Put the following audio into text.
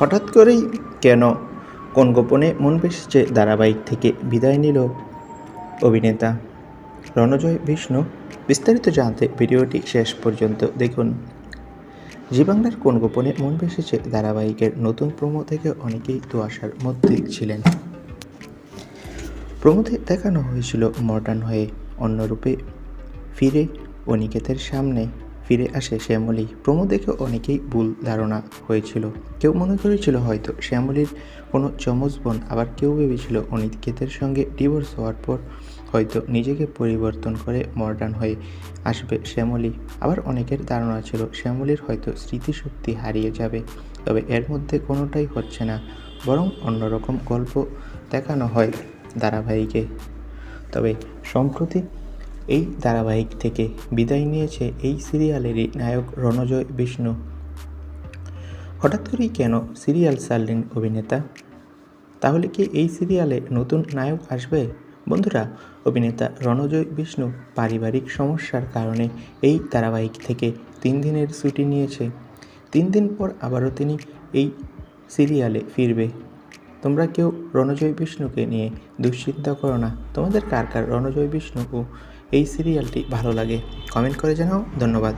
হঠাৎ করেই কেন? কোন গোপনে মন বেসেছে ধারাবাহিক থেকে বিদায় নিল অভিনেতা? রণজয়, বিষ্ণু, বিস্তারিত জানতে ভিডিওটি শেষ পর্যন্ত দেখুন। জি বাংলার কোন গোপনে মন বেসেছে ধারাবাহিকের নতুন প্রোমো থেকে অনেকেই দুয়াশার মধ্যে ছিলেন। প্রমোদে দেখানো হয়েছিল মডার্ন হয়ে অন্যরূপে ফিরে অনিকেতের সামনে। ফিরে আসে শ্যামলী। প্রমো দেখে অনেকেই ভুল ধারণা হয়েছিল। কেউ মনে করেছিল হয়তো শ্যামলীর কোনো চমচ বোন, আবার কেউ ভেবেছিল অনিকেতের সঙ্গে ডিভোর্স হওয়ার পর হয়তো নিজেকে পরিবর্তন করে মডার্ন হয়ে আসবে শ্যামলী। আবার অনেকের ধারণা ছিল শ্যামলীর হয়তো স্মৃতিশক্তি হারিয়ে যাবে, তবে এর মধ্যে কোনোটাই হচ্ছে না, বরং অন্যরকম গল্প দেখানো হয় ধারাবাহিকে। তবে সম্প্রতি এই ধারাবাহিক থেকে বিদায় নিয়েছে এই সিরিয়ালেরই নায়ক রণজয় বিষ্ণু। হঠাৎ করেই কেন সিরিয়াল ছাড়লেন অভিনেতা? তাহলে কি এই সিরিয়ালে নতুন নায়ক আসবে? বন্ধুরা, অভিনেতা রণজয় বিষ্ণু পারিবারিক সমস্যার কারণে এই ধারাবাহিক থেকে তিন দিনের ছুটি নিয়েছে। তিন দিন পর আবারও তিনি এই সিরিয়ালে ফিরবে। তোমরা কেউ রণজয় বিষ্ণুকে নিয়ে দুশ্চিন্তা করো না। তোমাদের কার কার রণজয় বিষ্ণু ও এই সিরিয়ালটি ভালো লাগে। কমেন্ট করে জানাও। ধন্যবাদ।